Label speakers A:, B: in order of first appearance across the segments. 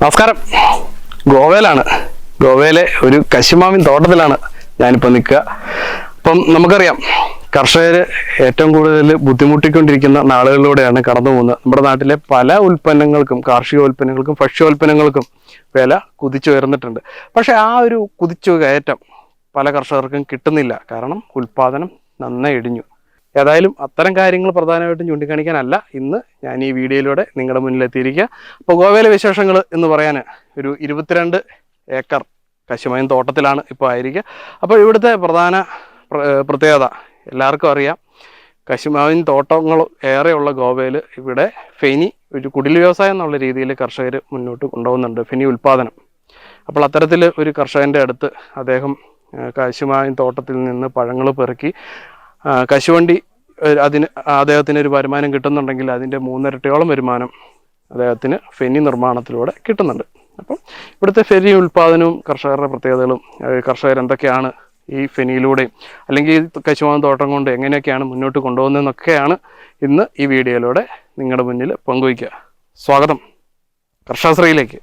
A: നമസ്കാരം. ഗോവയിലാണ്. ഗോവയിലെ ഒരു കശുമാവിൻ തോട്ടത്തിലാണ് ഞാനിപ്പോൾ നിൽക്കുക. അപ്പം നമുക്കറിയാം കർഷകർ ഏറ്റവും കൂടുതൽ ബുദ്ധിമുട്ടിക്കൊണ്ടിരിക്കുന്ന നാളുകളിലൂടെയാണ് കടന്നു പോകുന്നത്. നമ്മുടെ നാട്ടിലെ പല ഉൽപ്പന്നങ്ങൾക്കും കാർഷിക ഉൽപ്പന്നങ്ങൾക്കും ഭക്ഷ്യോൽപ്പന്നങ്ങൾക്കും വില കുതിച്ചുയർന്നിട്ടുണ്ട് പക്ഷേ ആ ഒരു കുതിച്ചു കയറ്റം പല കർഷകർക്കും കിട്ടുന്നില്ല. കാരണം ഉൽപാദനം നന്നായി ഇടിഞ്ഞു. ഏതായാലും അത്തരം കാര്യങ്ങൾ പ്രധാനമായിട്ടും ചൂണ്ടിക്കാണിക്കാനല്ല. ഇന്ന് ഞാൻ ഈ വീഡിയോയിലൂടെ നിങ്ങളുടെ മുന്നിൽ എത്തിയിരിക്കുക. അപ്പോൾ ഗോവയിലെ വിശേഷങ്ങൾ എന്ന് പറയാൻ ഒരു ഇരുപത്തിരണ്ട് ഏക്കർ കശുമയം തോട്ടത്തിലാണ് ഇപ്പോൾ ആയിരിക്കുക. അപ്പോൾ ഇവിടുത്തെ പ്രധാന പ്രത്യേകത എല്ലാവർക്കും അറിയാം. കശുമാവിൻ തോട്ടങ്ങൾ ഏറെയുള്ള ഗോവയിൽ ഇവിടെ ഫെനി ഒരു കുടിൽ വ്യവസായം എന്നുള്ള രീതിയിൽ കർഷകർ മുന്നോട്ട് കൊണ്ടുപോകുന്നുണ്ട് ഫെനി ഉൽപ്പാദനം. അപ്പോൾ അത്തരത്തിൽ ഒരു കർഷകന്റെ അടുത്ത് അദ്ദേഹം കശുമാവിൻ തോട്ടത്തിൽ നിന്ന് പഴങ്ങൾ പെറുക്കി കശുവണ്ടി അതിന് അദ്ദേഹത്തിന് ഒരു വരുമാനം കിട്ടുന്നുണ്ടെങ്കിൽ അതിന്റെ മൂന്നിരട്ടിയോളം വരുമാനം അദ്ദേഹത്തിന് ഫെനി നിർമ്മാണത്തിലൂടെ കിട്ടുന്നുണ്ട്. അപ്പം ഇവിടുത്തെ ഫെനി ഉൽപ്പാദനവും കർഷകരുടെ പ്രത്യേകതകളും കർഷകർ എന്തൊക്കെയാണ് ഈ ഫെനിയിലൂടെയും അല്ലെങ്കിൽ ഈ കശുമാവിൻ തോട്ടം കൊണ്ട് എങ്ങനെയൊക്കെയാണ് മുന്നോട്ട് കൊണ്ടുപോകുന്നതെന്നൊക്കെയാണ് ഇന്ന് ഈ വീഡിയോയിലൂടെ നിങ്ങളുടെ മുന്നിൽ പങ്കുവയ്ക്കുക. സ്വാഗതം. കർഷകശ്രീയിലേക്ക്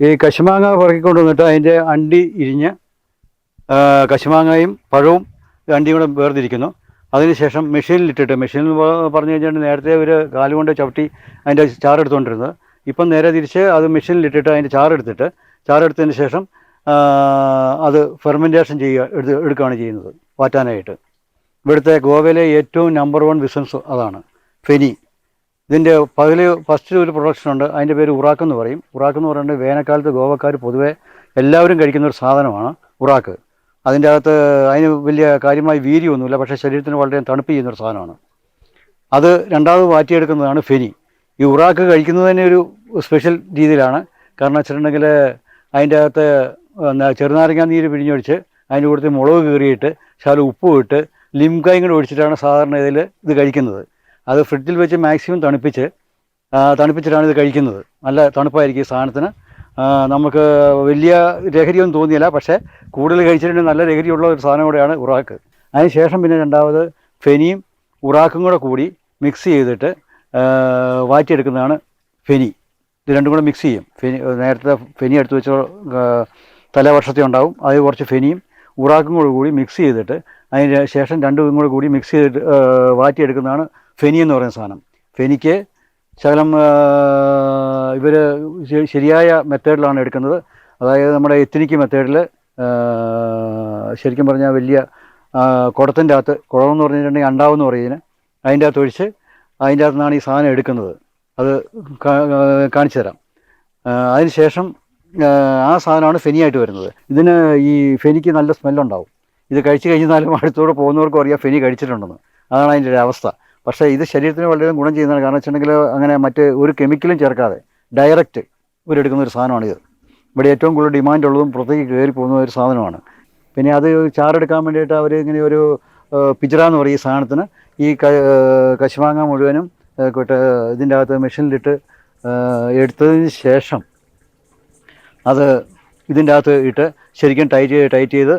B: ഈ കശുമാങ്ങ പറക്കിക്കൊണ്ട് വന്നിട്ട് അതിന്റെ അണ്ടി ഇരിഞ്ഞ് കശുമാങ്ങയും പഴവും അണ്ടിയും കൂടെ വേർതിരിക്കുന്നു. അതിനുശേഷം മെഷീനിലിട്ടിട്ട് മെഷീനിൽ പറഞ്ഞു കഴിഞ്ഞാൽ നേരത്തെ ഒരു കാലുകൊണ്ട് ചവിട്ടി അതിന്റെ ചാറെടുത്തുകൊണ്ടിരുന്നത് ഇപ്പം നേരെ തിരിച്ച് അത് മെഷീനിലിട്ടിട്ട് അതിന്റെ ചാറെടുത്തിട്ട് ചാറെടുത്തതിന് ശേഷം അത് ഫെർമെന്റേഷൻ ചെയ്യുക എടുത്ത് എടുക്കുകയാണ് ചെയ്യുന്നത് വാറ്റാനായിട്ട്. ഇവിടുത്തെ ഗോവയിലെ ഏറ്റവും നമ്പർ വൺ ബിസിനസ് അതാണ് ഫെനി. ഇതിന്റെ പകൽ ഫസ്റ്റ് ഒരു പ്രൊഡക്ഷൻ ഉണ്ട്. അതിന്റെ പേര് ഉറാക്ക് എന്ന് പറയും. ഉറാക്ക് എന്ന് പറയുന്നത് വേനൽക്കാലത്ത് ഗോവക്കാർ പൊതുവേ എല്ലാവരും കഴിക്കുന്ന ഒരു സാധനമാണ് ഉറാക്ക്. അതിന്റെ അകത്ത് അതിന് വലിയ കാര്യമായി വീര്യമൊന്നുമില്ല. പക്ഷേ ശരീരത്തിന് വളരെ തണുപ്പ് ചെയ്യുന്ന ഒരു സാധനമാണ്. അത് രണ്ടാമത് മാറ്റിയെടുക്കുന്നതാണ് ഫെനി. ഈ ഉറാക്ക് കഴിക്കുന്നത് തന്നെ ഒരു സ്പെഷ്യൽ രീതിയിലാണ്. കാരണം വെച്ചിട്ടുണ്ടെങ്കിൽ അതിന്റെ അകത്ത് ചെറുനാരങ്ങ നീര് പിഴിഞ്ഞൊഴിച്ച് അതിന്റെ കൂടുതൽ മുളക് കീറിയിട്ട് ശാല ഉപ്പ് ഇട്ട് ലിംകായും കൂടെ ഒഴിച്ചിട്ടാണ് സാധാരണ ഇതിൽ ഇത് കഴിക്കുന്നത്. അത് ഫ്രിഡ്ജിൽ വെച്ച് മാക്സിമം തണുപ്പിച്ച് തണുപ്പിച്ചിട്ടാണ് ഇത് കഴിക്കുന്നത്. നല്ല തണുപ്പായിരിക്കും ഈ സാധനത്തിന്. നമുക്ക് വലിയ ലഹരിയൊന്നും തോന്നിയില്ല പക്ഷേ കൂടുതൽ കഴിച്ചിട്ടുണ്ടെങ്കിൽ നല്ല ലഹരിയുള്ള ഒരു സാധനം കൂടെയാണ് ഉറാക്ക്. അതിന് ശേഷം പിന്നെ രണ്ടാമത് ഫെനിയും ഉറാക്കും കൂടെ കൂടി മിക്സ് ചെയ്തിട്ട് വാറ്റിയെടുക്കുന്നതാണ് ഫെനി. ഇത് രണ്ടും കൂടെ മിക്സ് ചെയ്യും. ഫെനി നേരത്തെ ഫെനി എടുത്ത് വെച്ച തലേവർഷത്തെ ഉണ്ടാവും. അത് കുറച്ച് ഫെനിയും ഉറാക്കും കൂടെ കൂടി മിക്സ് ചെയ്തിട്ട് അതിന് ശേഷം രണ്ടും കൂടെ കൂടി മിക്സ് ചെയ്തിട്ട് വാറ്റിയെടുക്കുന്നതാണ് ഫെനി എന്ന് പറയുന്ന സാധനം. ഫെനിക്ക് ശകലം ഇവർ ശരിയായ മെത്തേഡിലാണ് എടുക്കുന്നത്. അതായത് നമ്മുടെ എത്തിനിക്ക് മെത്തേഡിൽ ശരിക്കും പറഞ്ഞാൽ വലിയ കുടത്തിന്റെ അകത്ത് കുടമെന്ന് പറഞ്ഞിട്ടുണ്ടെങ്കിൽ അണ്ടാവെന്ന് പറയുന്നതിന് അതിന്റെ അകത്ത് ഒഴിച്ച് അതിന്റെ അകത്തു നിന്നാണ് ഈ സാധനം എടുക്കുന്നത്. അത് കാണിച്ചു തരാം. അതിനുശേഷം അതിന് ശേഷം ആ, ആ സാധനമാണ് ഫെനിയായിട്ട് വരുന്നത്. ഇതിന് ഈ ഫെനിക്ക് നല്ല സ്മെല്ലുണ്ടാവും. ഇത് കഴിച്ച് കഴിഞ്ഞാലും അടുത്തൂടെ പോകുന്നവർക്കും അറിയാം ഫെനി കഴിച്ചിട്ടുണ്ടെന്ന്. അതാണ് അതിന്റെ ഒരു അവസ്ഥ. പക്ഷേ ഇത് ശരീരത്തിന് വളരെ ഗുണം ചെയ്യുന്നതാണ്. കാരണം വെച്ചിട്ടുണ്ടെങ്കിൽ അങ്ങനെ മറ്റ് ഒരു കെമിക്കലും ചേർക്കാതെ ഡയറക്റ്റ് ഇവരെടുക്കുന്ന ഒരു സാധനമാണിത് ഇവിടെ ഏറ്റവും കൂടുതൽ ഡിമാൻഡ് ഉള്ളതും പുറത്തേക്ക് കയറി പോകുന്ന ഒരു സാധനമാണ്. പിന്നെ അത് ചാറെടുക്കാൻ വേണ്ടിയിട്ട് അവർ ഇങ്ങനെ ഒരു പിജറ എന്ന് പറയും ഈ സാധനത്തിന്. ഈ കശുമാങ്ങ മുഴുവനും ഇതിന്റെ അകത്ത് മെഷീനിലിട്ട് എടുത്തതിന് ശേഷം അത് ഇതിന്റെ അകത്ത് ഇട്ട് ശരിക്കും ടൈറ്റ് ചെയ്ത് ടൈറ്റ് ചെയ്ത്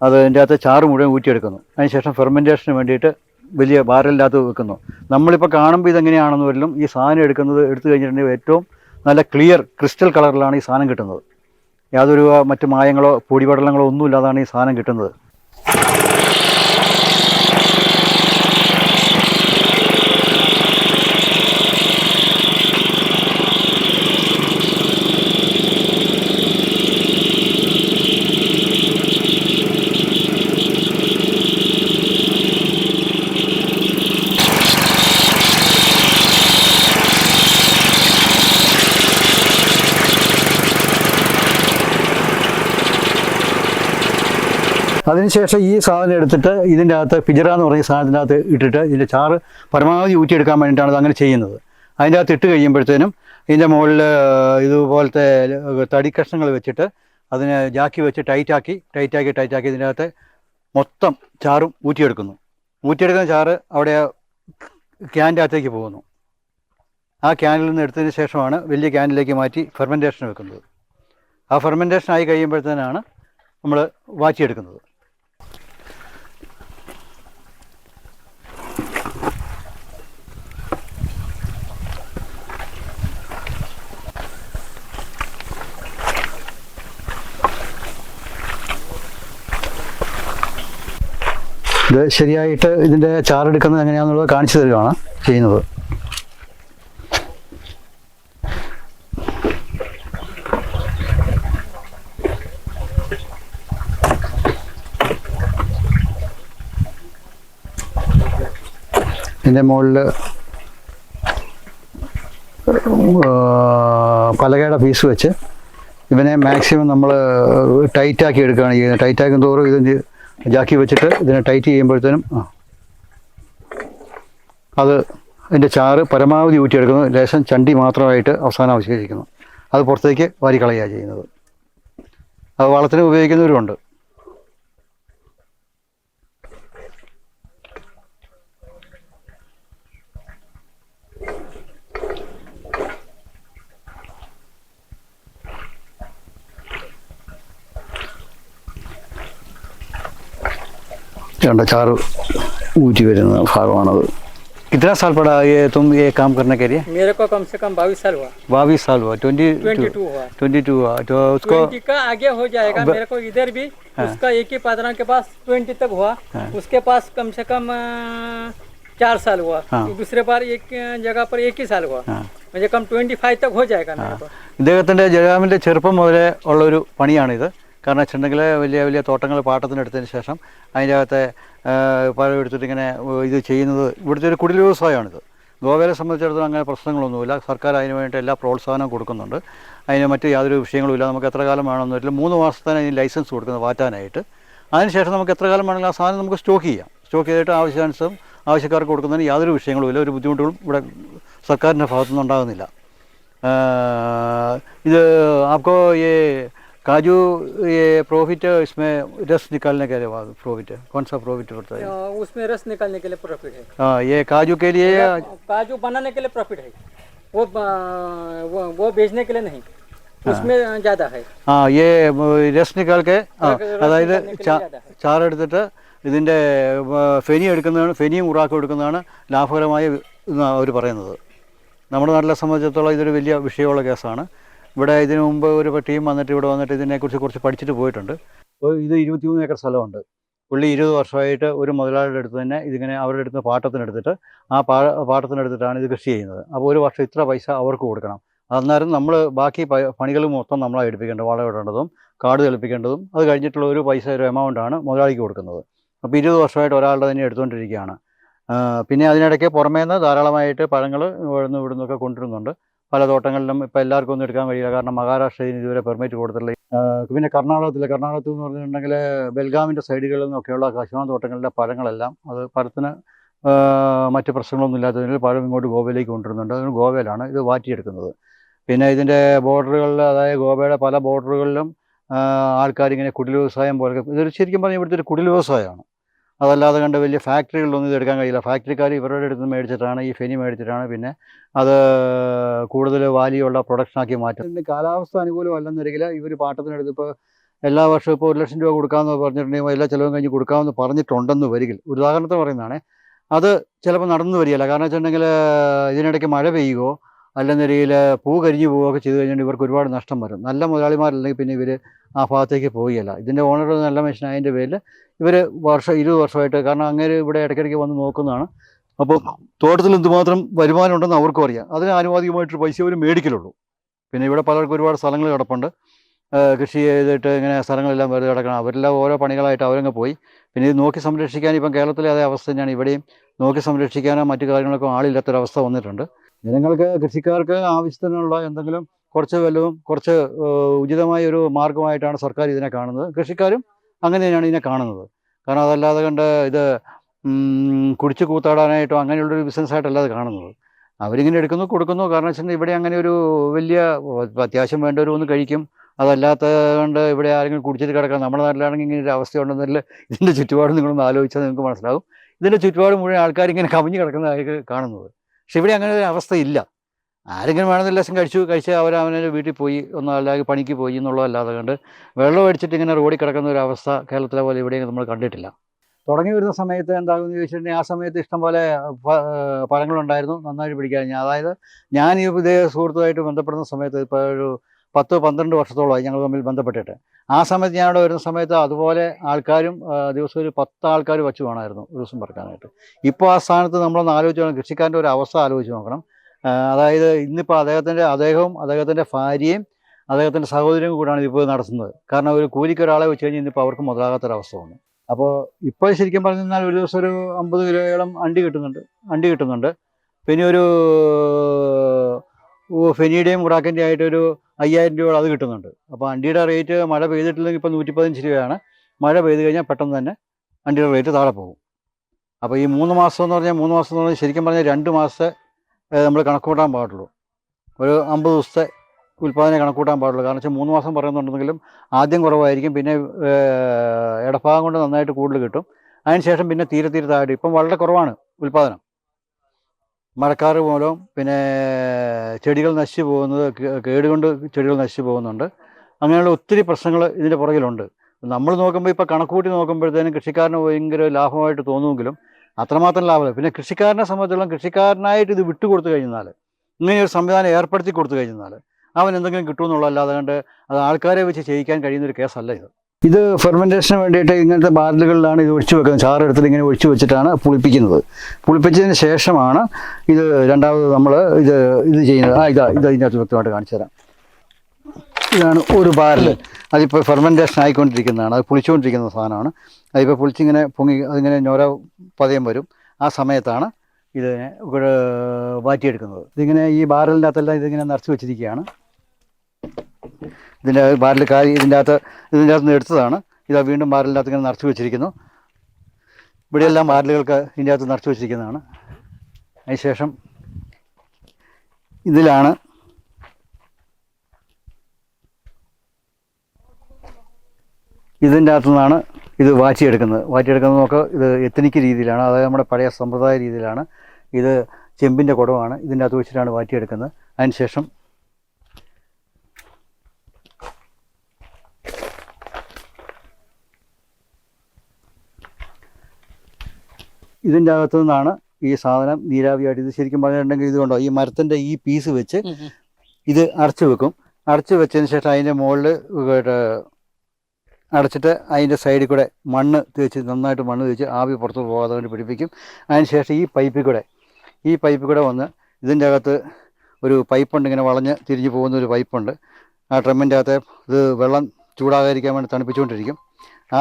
B: അത് ഇതിന്റെ അകത്ത് ചാറ് മുഴുവൻ ഊറ്റിയെടുക്കുന്നു. അതിനുശേഷം ഫെർമെന്റേഷന് വേണ്ടിയിട്ട് വലിയ ഭാരമില്ലാത്ത വെക്കുന്നു. നമ്മളിപ്പോൾ കാണുമ്പോൾ ഇതെങ്ങനെയാണെന്ന് വരലും ഈ സാധനം എടുക്കുന്നത് എടുത്തു കഴിഞ്ഞിട്ടുണ്ടെങ്കിൽ ഏറ്റവും നല്ല ക്ലിയർ ക്രിസ്റ്റൽ കളറിലാണ് ഈ സാധനം കിട്ടുന്നത്. യാതൊരു മറ്റ് മായങ്ങളോ പൊടിപടലങ്ങളോ ഒന്നുമില്ലാതാണ് ഈ സാധനം കിട്ടുന്നത്. അതിനുശേഷം ഈ സാധനം എടുത്തിട്ട് ഇതിന്റെ അകത്ത് പിജറ എന്ന് പറയുന്ന സാധനത്തിന്റെ അകത്ത് ഇട്ടിട്ട് ഇതിന്റെ ചാറ് പരമാവധി ഊറ്റിയെടുക്കാൻ വേണ്ടിയിട്ടാണ് അത് അങ്ങനെ ചെയ്യുന്നത്. അതിന്റെ അകത്ത് ഇട്ട് കഴിയുമ്പോഴത്തേനും ഇതിന്റെ മുകളിൽ ഇതുപോലത്തെ തടി കഷ്ണങ്ങൾ വെച്ചിട്ട് അതിനെ ജാക്കി വെച്ച് ടൈറ്റാക്കി ടൈറ്റാക്കി ടൈറ്റാക്കി ഇതിന്റെ അകത്ത് മൊത്തം ചാറും ഊറ്റിയെടുക്കുന്നു. ഊറ്റിയെടുക്കുന്ന ചാറ് അവിടെ ക്യാന്റെ അകത്തേക്ക് പോകുന്നു. ആ ക്യാനിൽ നിന്ന് എടുത്തതിന് ശേഷമാണ് വലിയ ക്യാനിലേക്ക് മാറ്റി ഫെർമെന്റേഷൻ വെക്കുന്നത്. ആ ഫെർമെന്റേഷൻ ആയി കഴിയുമ്പോഴത്തേനാണ് നമ്മൾ വാറ്റിയെടുക്കുന്നത് ഇത് ശരിയായിട്ട് ഇതിന്റെ ചാറെടുക്കുന്നത് എങ്ങനെയാണെന്നുള്ളത് കാണിച്ചു തരികയാണ് ചെയ്യുന്നത്. ഇതിന്റെ മുകളിൽ പലകയുടെ പീസ് വെച്ച് ഇവനെ മാക്സിമം നമ്മൾ ടൈറ്റാക്കി എടുക്കുകയാണ് ചെയ്യുന്നത്. ടൈറ്റാക്കും തോറും ഇതിന് ജാക്കി വെച്ചിട്ട് ഇതിനെ ടൈറ്റ് ചെയ്യുമ്പോഴത്തേനും അത് അതിന്റെ ചാറ് പരമാവധി ഊറ്റിയെടുക്കുന്നു. ലേശം ചണ്ടി മാത്രമായിട്ട് അവസാനം അവശേഷിക്കുന്നു. അത് പുറത്തേക്ക് വാരിക്കളയുക ചെയ്യുന്നത്. അത് വളത്തിന് ഉപയോഗിക്കുന്നവരുമുണ്ട്. രണ്ട് ചാറ് ഊറ്റി വരുന്ന ഭാഗമാണത് कितना साल पड़ा ये तुम ये काम करने के लिए
C: मेरे को कम से कम बाईस साल हुआ
B: बाईस साल हुआ ट्वेंटी
C: ट्वेंटी टू हुआ
B: ट्वेंटी टू हुआ तो उसको
C: ट्वेंटी का आगे हो जाएगा मेरे को इधर भी उसका एक ही पादरा के पास ट्वेंटी तक हुआ उसके पास कम से कम अ, चार साल हुआ
B: हाँ।
C: दूसरे बार एक अ, जगह पर एक ही साल हुआ
B: हाँ।
C: मुझे कम ट्वेंटी फाइव तक हो जाएगा मेरे को
B: ഇദ്ദേഹത്തിൻ്റെ ജയറാമിൻ്റെ ചെറുപ്പം മുതലേ ഉള്ളൊരു പണിയാണിത് കാരണം വെച്ചിട്ടുണ്ടെങ്കിൽ വലിയ വലിയ തോട്ടങ്ങൾ പാട്ടത്തിനെടുത്തതിന് ശേഷം അതിന്റെ അകത്തെ പഴം എടുത്തിട്ട് ഇങ്ങനെ ഇത് ചെയ്യുന്നത് ഇവിടുത്തെ ഒരു കുടിൽ വ്യവസായമാണിത്. ഗോവയെ സംബന്ധിച്ചിടത്തോളം അങ്ങനെ പ്രശ്നങ്ങളൊന്നുമില്ല. സർക്കാർ അതിന് വേണ്ടി എല്ലാ പ്രോത്സാഹനവും കൊടുക്കുന്നുണ്ട്. അതിന് മറ്റ് യാതൊരു വിഷയങ്ങളും ഇല്ല നമുക്ക് എത്ര കാലം വേണമെന്ന് വെച്ചാൽ മൂന്ന് മാസത്തേന് അതിന് ലൈസൻസ് കൊടുക്കുന്നത് വാറ്റാനായിട്ട്. അതിനുശേഷം നമുക്ക് എത്ര കാലം വേണമെങ്കിലും ആ സാധനം നമുക്ക് സ്റ്റോക്ക് ചെയ്യാം. സ്റ്റോക്ക് ചെയ്തിട്ട് ആവശ്യാനുസരണം ആവശ്യക്കാർക്ക് കൊടുക്കുന്നതിന് യാതൊരു വിഷയങ്ങളും ഇല്ല ഒരു ബുദ്ധിമുട്ടുകളും ഇവിടെ സർക്കാരിന്റെ ഭാഗത്തുനിന്ന് ഉണ്ടാകുന്നില്ല ഇത് ആപ്കോ ഈ काजू ये प्रॉफिट है इसमें रस निकालने के लिए प्रॉफिट है कौन सा प्रॉफिट होता है
C: अ, उसमें रस निकालने के लिए प्रॉफिट है
B: हाँ ये काजू के लिए
C: काजू बनाने के लिए प्रॉफिट है वो अ, वो, वो बेचने के लिए नहीं उसमें ज्यादा है
B: ആ ये രസ് നിക്കാൽ के ആ
C: രസ്
B: അതായത്
C: നിക്കാലിനെ
B: ചാ-
C: യാതാ.
B: ചാറെടുത്തിട്ട് ഇതിൻ്റെ ഫെനി എടുക്കുന്നതാണ് ഫെനിയും ഉറാക്കും എടുക്കുന്നതാണ് ലാഭകരമായ അവർ പറയുന്നത് നമ്മുടെ നാട്ടിലെ സംബന്ധിച്ചിടത്തോളം ഇതൊരു വലിയ വിഷയമുള്ള കേസാണ് ഇവിടെ ഇതിനു മുമ്പ് ഒരു ടീം വന്നിട്ട് ഇവിടെ വന്നിട്ട് ഇതിനെക്കുറിച്ച് കുറച്ച് പഠിച്ചിട്ട് പോയിട്ടുണ്ട്. ഇത് ഇരുപത്തിമൂന്ന് ഏക്കർ സ്ഥലമുണ്ട്. പുള്ളി ഇരുപത് വർഷമായിട്ട് ഒരു മുതലാളിയുടെ അടുത്ത് തന്നെ ഇതിങ്ങനെ അവരുടെ അടുത്ത് പാട്ടത്തിനെടുത്തിട്ട് ആ പാ പാട്ടത്തിനെടുത്തിട്ടാണ് ഇത് കൃഷി ചെയ്യുന്നത്. അപ്പോൾ ഒരു വർഷം ഇത്ര പൈസ അവർക്ക് കൊടുക്കണം. അന്നേരം നമ്മൾ ബാക്കി പണികൾ മൊത്തം നമ്മളാണ് എടുപ്പിക്കേണ്ടത് വളമിടേണ്ടതും കാട് തെളിപ്പിക്കേണ്ടതും. അത് കഴിഞ്ഞിട്ടുള്ള ഒരു പൈസ ഒരു എമൗണ്ടാണ് മുതലാളിക്ക് കൊടുക്കുന്നത്. അപ്പോൾ ഇരുപത് വർഷമായിട്ട് ഒരാളുടെ തന്നെ എടുത്തുകൊണ്ടിരിക്കുകയാണ്. പിന്നെ അതിനിടയ്ക്ക് പുറമേ നിന്ന് ധാരാളമായിട്ട് പഴങ്ങൾ ഇവിടുന്ന് ഇവിടുന്നൊക്കെ കൊണ്ടുവരുന്നുണ്ട്. പല തോട്ടങ്ങളിലും ഇപ്പോൾ എല്ലാവർക്കും ഒന്നും എടുക്കാൻ കഴിയില്ല. കാരണം മഹാരാഷ്ട്രയിൽ ഇതുവരെ പെർമിറ്റ് കൊടുത്തിട്ടില്ല. പിന്നെ കർണാടകത്തിൽ കർണാടകത്തിൽ എന്ന് പറഞ്ഞിട്ടുണ്ടെങ്കിൽ ബെൽഗാമിന്റെ സൈഡുകളിൽ നിന്നൊക്കെയുള്ള കശുവാൻ തോട്ടങ്ങളിലെ പഴങ്ങളെല്ലാം അത് പഴത്തിന് മറ്റ് പ്രശ്നങ്ങളൊന്നും ഇല്ലാത്തതിനാൽ പഴം ഇങ്ങോട്ട് ഗോവയിലേക്ക് കൊണ്ടുവരുന്നുണ്ട്. അതിന് ഗോവയിലാണ് ഇത് വാറ്റിയെടുക്കുന്നത്. പിന്നെ ഇതിന്റെ ബോർഡറുകളിൽ അതായത് ഗോവയുടെ പല ബോർഡറുകളിലും ആൾക്കാരിങ്ങനെ കുടിൽ വ്യവസായം പോലെ ഇതൊരു ശരിക്കും പറഞ്ഞാൽ ഇവിടുത്തെ ഒരു കുടിൽ വ്യവസായമാണ്. അതല്ലാതെ കണ്ട് വലിയ ഫാക്ടറികളിലൊന്നും ഇതെടുക്കാൻ കഴിയില്ല. ഫാക്ടറിക്കാർ ഇവരുടെ അടുത്ത് നിന്ന് മേടിച്ചിട്ടാണ് ഈ ഫെനി മേടിച്ചിട്ടാണ് പിന്നെ അത് കൂടുതൽ വാലിയുള്ള പ്രൊഡക്ഷനാക്കി മാറ്റും ഇതിന് കാലാവസ്ഥ അനുകൂലമല്ലെന്നിരിക്കില്ല ഇവർ പാട്ടത്തിനെടുത്ത് ഇപ്പോൾ എല്ലാ വർഷവും ഇപ്പോൾ ഒരു ലക്ഷം രൂപ കൊടുക്കാമെന്ന് പറഞ്ഞിട്ടുണ്ടെങ്കിൽ എല്ലാ ചിലവും കഴിഞ്ഞ് കൊടുക്കാമെന്ന് പറഞ്ഞിട്ടുണ്ടെന്ന് വരികിൽ ഒരു ഉദാഹരണത്തിന് പറയുന്നതാണ് അത് ചിലപ്പോൾ നടന്നു വരികയില്ല. കാരണം വെച്ചിട്ടുണ്ടെങ്കിൽ ഇതിനിടയ്ക്ക് മഴ പെയ്യുകയോ അല്ലെന്നൊരിക്കൽ പൂ കരിഞ്ഞു പോവുകയൊക്കെ ചെയ്തു കഴിഞ്ഞാൽ ഇവർക്ക് ഒരുപാട് നഷ്ടം വരും. നല്ല മുതലാളിമാരല്ലെങ്കിൽ പിന്നെ ഇവർ ആ ഭാഗത്തേക്ക് പോവുകയില്ല. ഇതിന്റെ ഓണർ നല്ല മനുഷ്യനായതിന്റെ പേരിൽ ഇവർ വർഷം ഇരുപത് വർഷമായിട്ട് കാരണം അങ്ങനെ ഇവിടെ ഇടയ്ക്കിടയ്ക്ക് വന്ന് നോക്കുന്നതാണ്. അപ്പോൾ തോട്ടത്തിൽ എന്തുമാത്രം വരുമാനം ഉണ്ടെന്ന് അവർക്കും അറിയാം. അതിന് ആനുപാതികമായിട്ടൊരു പൈസ അവർ മേടിക്കലുള്ളൂ. പിന്നെ ഇവിടെ പലർക്കും ഒരുപാട് സ്ഥലങ്ങൾ കിടപ്പുണ്ട്. കൃഷി ചെയ്തിട്ട് ഇങ്ങനെ സ്ഥലങ്ങളെല്ലാം വെറുതെ കിടക്കണം. അവരെല്ലാം ഓരോ പണികളായിട്ട് അവരങ്ങ് പോയി. പിന്നെ ഇത് നോക്കി സംരക്ഷിക്കാൻ ഇപ്പം കേരളത്തിലെ അതേ അവസ്ഥ തന്നെയാണ്. ഇവിടെയും നോക്കി സംരക്ഷിക്കാനോ മറ്റു കാര്യങ്ങളൊക്കെ ആളില്ലാത്തൊരവസ്ഥ വന്നിട്ടുണ്ട്. ജനങ്ങൾക്ക് കൃഷിക്കാർക്ക് ആവശ്യത്തിനുള്ള എന്തെങ്കിലും കുറച്ച് വല്ലതും കുറച്ച് ഉചിതമായ ഒരു മാർഗമായിട്ടാണ് സർക്കാർ ഇതിനെ കാണുന്നത്. കൃഷിക്കാരും അങ്ങനെ തന്നെയാണ് ഇതിനെ കാണുന്നത്. കാരണം അതല്ലാതെ കണ്ട് ഇത് കുടിച്ചു കൂത്താടാനായിട്ടോ അങ്ങനെയുള്ളൊരു ബിസിനസ്സായിട്ടല്ലാതെ കാണുന്നത്. അവരിങ്ങനെ എടുക്കുന്നു കൊടുക്കുന്നു. കാരണം വെച്ചിട്ടുണ്ടെങ്കിൽ ഇവിടെ അങ്ങനെ ഒരു വലിയ അത്യാവശ്യം വേണ്ടവരും ഒന്ന് കഴിക്കും. അതല്ലാത്ത കൊണ്ട് ഇവിടെ ആരെങ്കിലും കുടിച്ചിട്ട് കിടക്കാം. നമ്മുടെ നാട്ടിലാണെങ്കിൽ ഇങ്ങനെ ഒരു അവസ്ഥ ഉണ്ടെന്നല്ല ഇതിന്റെ ചുറ്റുപാട് നിങ്ങളൊന്ന് ആലോചിച്ചാൽ നിങ്ങൾക്ക് മനസ്സിലാവും. ഇതിന്റെ ചുറ്റുപാട് മുഴുവൻ ആൾക്കാർ ഇങ്ങനെ കവിഞ്ഞ് കിടക്കുന്നതായി കാണുന്നത്. പക്ഷെ ഇവിടെ അങ്ങനെ ഒരു അവസ്ഥയില്ല. ആരെങ്കിലും വേണമെന്ന് ലക്ഷം കഴിച്ചു കഴിച്ച് അവർ അവനെ വീട്ടിൽ പോയി ഒന്നും അല്ലെങ്കിൽ പണിക്ക് പോയി എന്നുള്ളതല്ലാതെ കണ്ട് വെള്ളം അടിച്ചിട്ട് ഇങ്ങനെ റോഡിൽ കിടക്കുന്ന ഒരു അവസ്ഥ കേരളത്തിലെ പോലെ ഇവിടെയും നമ്മൾ കണ്ടിട്ടില്ല. തുടങ്ങി വരുന്ന സമയത്ത് എന്താകുമെന്ന് ചോദിച്ചിട്ടുണ്ടെങ്കിൽ ആ സമയത്ത് ഇഷ്ടംപോലെ പോലെ ഫലങ്ങളുണ്ടായിരുന്നു നന്നായിട്ട് പിടിക്കാൻ. അതായത് ഞാൻ ഈ ഇതേ സുഹൃത്തുമായിട്ട് ബന്ധപ്പെടുന്ന സമയത്ത് ഇപ്പോൾ ഒരു പത്ത് പന്ത്രണ്ട് വർഷത്തോളമായി ഞങ്ങൾ തമ്മിൽ ബന്ധപ്പെട്ടിട്ട്. ആ സമയത്ത് ഞാനിവിടെ വരുന്ന സമയത്ത് അതുപോലെ ആൾക്കാരും ദിവസം ഒരു പത്ത് ആൾക്കാർ വച്ചു വേണമായിരുന്നു ഒരു ദിവസം പറക്കാനായിട്ട്. ഇപ്പോൾ ആ സ്ഥാനത്ത് നമ്മളൊന്ന് ആലോചിച്ച് നോക്കണം. കൃഷിക്കാരന്റെ ഒരു അവസ്ഥ ആലോചിച്ച് നോക്കണം. അതായത് ഇന്നിപ്പോൾ അദ്ദേഹത്തിന്റെ അദ്ദേഹവും അദ്ദേഹത്തിന്റെ ഭാര്യയും അദ്ദേഹത്തിന്റെ സഹോദരിയും കൂടാണ് ഇപ്പോൾ നടത്തുന്നത്. കാരണം ഒരു കൂലിക്ക് ഒരാളെ വെച്ച് കഴിഞ്ഞാൽ ഇന്നിപ്പോൾ അവർക്ക് മുതലാകാത്തൊരവസ്ഥ വന്നു. അപ്പോൾ ഇപ്പോൾ ശരിക്കും പറഞ്ഞു കഴിഞ്ഞാൽ ഒരു ദിവസം ഒരു അമ്പത് കിലോയോളം അണ്ടി കിട്ടുന്നുണ്ട് അണ്ടി കിട്ടുന്നുണ്ട്. പിന്നെ ഒരു ഫെനിയുടെയും ഉറാക്കിന്റെ ആയിട്ടൊരു അയ്യായിരം രൂപയോളം അത് കിട്ടുന്നുണ്ട്. അപ്പോൾ അണ്ടിയുടെ റേറ്റ് മഴ പെയ്തിട്ടില്ലെങ്കിൽ ഇപ്പോൾ നൂറ്റി പതിനഞ്ച് രൂപയാണ്. മഴ പെയ്ത് കഴിഞ്ഞാൽ പെട്ടെന്ന് തന്നെ അണ്ടിയുടെ റേറ്റ് താഴെ പോകും. അപ്പോൾ ഈ മൂന്ന് മാസം എന്ന് പറഞ്ഞാൽ മൂന്ന് മാസം എന്ന് പറഞ്ഞാൽ ശരിക്കും പറഞ്ഞാൽ രണ്ട് മാസത്തെ നമ്മൾ കണക്ക് കൂട്ടാൻ പാടുള്ളൂ. ഒരു അമ്പത് ദിവസത്തെ ഉൽപ്പാദനം കണക്ക് കൂട്ടാൻ പാടുള്ളൂ. കാരണം വെച്ചാൽ മൂന്ന് മാസം പറയുന്നുണ്ടെങ്കിലും ആദ്യം കുറവായിരിക്കും പിന്നെ ഇടഭാഗം കൊണ്ട് നന്നായിട്ട് കൂടുതൽ കിട്ടും. അതിനുശേഷം പിന്നെ തീരെ തീരെ താഴെ ഇപ്പം വളരെ കുറവാണ് ഉൽപ്പാദനം. മഴക്കാറ് മൂലം പിന്നെ ചെടികൾ നശിച്ചു പോകുന്നത് കേടുകൊണ്ട് ചെടികൾ നശിച്ചു പോകുന്നുണ്ട്. അങ്ങനെയുള്ള ഒത്തിരി പ്രശ്നങ്ങൾ ഇതിന്റെ പുറകിലുണ്ട്. നമ്മൾ നോക്കുമ്പോൾ ഇപ്പോൾ കണക്കൂട്ടി നോക്കുമ്പോഴത്തേനും കൃഷിക്കാരന് ഭയങ്കര ലാഭമായിട്ട് തോന്നുമെങ്കിലും അത്രമാത്രം ലാഭമില്ല. പിന്നെ കൃഷിക്കാരനെ സംബന്ധിച്ചിടത്തോളം കൃഷിക്കാരനായിട്ട് ഇത് വിട്ടുകൊടുത്തു കഴിഞ്ഞാൽ ഇങ്ങനെ ഒരു സംവിധാനം ഏർപ്പെടുത്തി കൊടുത്തു കഴിഞ്ഞാൽ അവൻ എന്തെങ്കിലും കിട്ടുമെന്നുള്ളതല്ലാതെ കണ്ട് അത് ആൾക്കാരെ വെച്ച് ചെയ്യിക്കാൻ കഴിയുന്ന ഒരു കേസല്ല ഇത്. ഇത് ഫെർമെന്റേഷന് വേണ്ടിയിട്ട് ഇങ്ങനത്തെ ബാരലുകളിലാണ് ഇത് ഒഴിച്ചു വെക്കുന്നത്. ചാറെടുത്തിട്ട് ഇങ്ങനെ ഒഴിച്ചു വെച്ചിട്ടാണ് പുളിപ്പിക്കുന്നത്. പുളിപ്പിച്ചതിന് ശേഷമാണ് ഇത് രണ്ടാമത് നമ്മൾ ഇത് ഇത് ചെയ്യുന്നത്. ആ ഇതാ ഇത് ഇതിനകത്ത് വ്യക്തമായിട്ട് കാണിച്ചു തരാം. ഇതാണ് ഒരു ബാരൽ അതിപ്പോൾ ഫെർമെന്റേഷൻ ആയിക്കൊണ്ടിരിക്കുന്നതാണ്. അത് പുളിച്ചുകൊണ്ടിരിക്കുന്ന സാധനമാണ്. അതിപ്പോൾ പുളിച്ചിങ്ങനെ പൊങ്ങി അതിങ്ങനെ ഞൊര പതയം വരും. ആ സമയത്താണ് ഇതിനെ വാറ്റിയെടുക്കുന്നത്. ഇതിങ്ങനെ ഈ ബാരലിന്റെ അകത്തെല്ലാം ഇതിങ്ങനെ നിറച്ച് വെച്ചിരിക്കുകയാണ്. ഇതിന്റെ ബാരൽ കാരി ഇതിന്റെ അകത്ത് ഇതിന്റെ അകത്ത് നിന്ന് എടുത്തതാണ്. ഇതാ വീണ്ടും ബാരലിന്റെ അകത്ത് ഇങ്ങനെ നിറച്ച് വെച്ചിരിക്കുന്നു. ഇവിടെയെല്ലാം ബാരലുകൾക്ക് ഇതിന്റെ അകത്ത് നിറച്ച് വെച്ചിരിക്കുന്നതാണ്. അതിനുശേഷം ഇതിലാണ് ഇതിന്റെ അകത്തു നിന്നാണ് ഇത് വാറ്റിയെടുക്കുന്നത് വാറ്റിയെടുക്കുന്നത് നോക്കുക ഇത് എത്തനിക്ക് രീതിയിലാണ് അതായത് നമ്മുടെ പഴയ സമ്പ്രദായ രീതിയിലാണ് ഇത് ചെമ്പിന്റെ കുടവാണ് ഇതിന്റെ അകത്ത് വെച്ചിട്ടാണ് വാറ്റിയെടുക്കുന്നത് അതിനുശേഷം ഇതിന്റെ അകത്തു നിന്നാണ് ഈ സാധനം നീരാവിയായിട്ട് ഇത് ശരിക്കും പറഞ്ഞിട്ടുണ്ടെങ്കിൽ ഇതുകൊണ്ടോ ഈ മരത്തിന്റെ ഈ പീസ് വെച്ച് ഇത് അടച്ചു വെക്കും. അടച്ചു വെച്ചതിന് ശേഷം അതിന്റെ മുകളിൽ അടച്ചിട്ട് അതിന്റെ സൈഡിൽ കൂടെ മണ്ണ് തേച്ച് നന്നായിട്ട് മണ്ണ് തേച്ച് ആവി പുറത്ത് പോകാതെ വേണ്ടി പിടിപ്പിക്കും. അതിനുശേഷം ഈ പൈപ്പിൽ കൂടെ ഈ പൈപ്പിൽ കൂടെ വന്ന് ഇതിന്റെ അകത്ത് ഒരു പൈപ്പുണ്ട് ഇങ്ങനെ വളഞ്ഞ് തിരിഞ്ഞു പോകുന്ന ഒരു പൈപ്പുണ്ട് ആ ട്രമ്മിന്റെ അകത്തെ ഇത് വെള്ളം ചൂടാകാതിരിക്കാൻ വേണ്ടി തണുപ്പിച്ചുകൊണ്ടിരിക്കും. ആ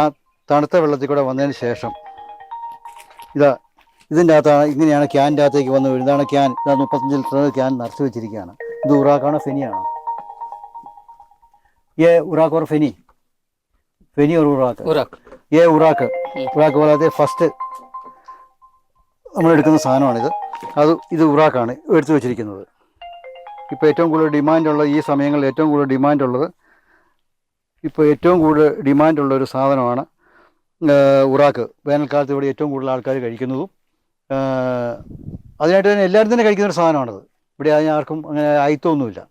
B: തണുത്ത വെള്ളത്തിൽ കൂടെ വന്നതിന് ശേഷം ഇതാ ഇതിന്റെ അകത്താണ് ഇങ്ങനെയാണ് ക്യാന്റെ അകത്തേക്ക് വന്ന് ഇതാണ് ക്യാൻ ഇതാ മുപ്പത്തഞ്ച് ലിറ്റർ ക്യാൻ നിറച്ച് വെച്ചിരിക്കുകയാണ്. ഇത് ഉറാക്കാണോ ഫെനിയാണോ? ഏ ഉറാക്കോർ ഫെനി. பெரிய ഒരു
C: ഉറാക്ക്.
B: ഏ ഉറാക്ക് ഉറാക്ക് പോലത്തെ ഫസ്റ്റ് നമ്മൾ എടുക്കുന്ന സാധനമാണിത്. അത് ഇത് ഉറാക്കാണ് എടുത്തു വെച്ചിരിക്കുന്നത്. ഇപ്പോൾ ഏറ്റവും കൂടുതൽ ഡിമാൻഡുള്ള ഈ സമയങ്ങളിൽ ഏറ്റവും കൂടുതൽ ഡിമാൻഡുള്ളത് ഇപ്പോൾ ഏറ്റവും കൂടുതൽ ഡിമാൻഡുള്ള ഒരു സാധനമാണ് ഉറാക്ക്. വേനൽക്കാലത്ത് ഇവിടെ ഏറ്റവും കൂടുതൽ ആൾക്കാർ കഴിക്കുന്നതും അതിനായിട്ട് തന്നെ എല്ലാവരും തന്നെ കഴിക്കുന്ന ഒരു സാധനമാണത്. ഇവിടെ അതിന് ആർക്കും അങ്ങനെ
D: അയിത്തമൊന്നുമില്ല